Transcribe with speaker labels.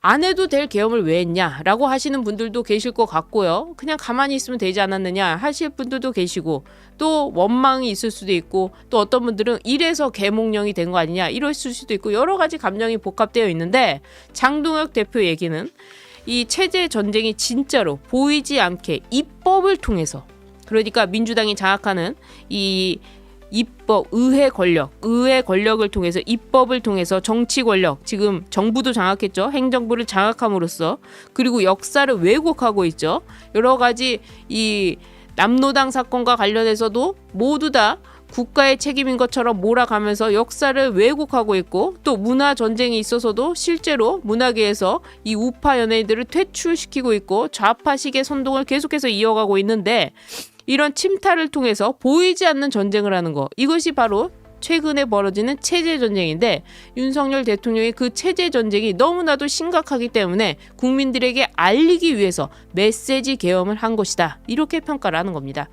Speaker 1: 안 해도 될 계엄을 왜 했냐라고 하시는 분들도 계실 것 같고요. 그냥 가만히 있으면 되지 않았느냐 하실 분들도 계시고 또 원망이 있을 수도 있고 또 어떤 분들은 이래서 계몽령이 된 거 아니냐 이랬을 수도 있고 여러 가지 감정이 복합되어 있는데 장동혁 대표 얘기는 이 체제 전쟁이 진짜로 보이지 않게 입법을 통해서 그러니까 민주당이 장악하는 이 입법, 의회 권력, 의회 권력을 통해서 입법을 통해서 정치 권력, 지금 정부도 장악했죠. 행정부를 장악함으로써 그리고 역사를 왜곡하고 있죠. 여러 가지 이 남노당 사건과 관련해서도 모두 다 국가의 책임인 것처럼 몰아가면서 역사를 왜곡하고 있고 또 문화 전쟁이 있어서도 실제로 문화계에서 이 우파 연예인들을 퇴출시키고 있고 좌파식의 선동을 계속해서 이어가고 있는데 이런 침탈을 통해서 보이지 않는 전쟁을 하는 거 이것이 바로 최근에 벌어지는 체제 전쟁인데 윤석열 대통령이 그 체제 전쟁이 너무나도 심각하기 때문에 국민들에게 알리기 위해서 메시지 계엄을 한 것이다 이렇게 평가를 하는 겁니다.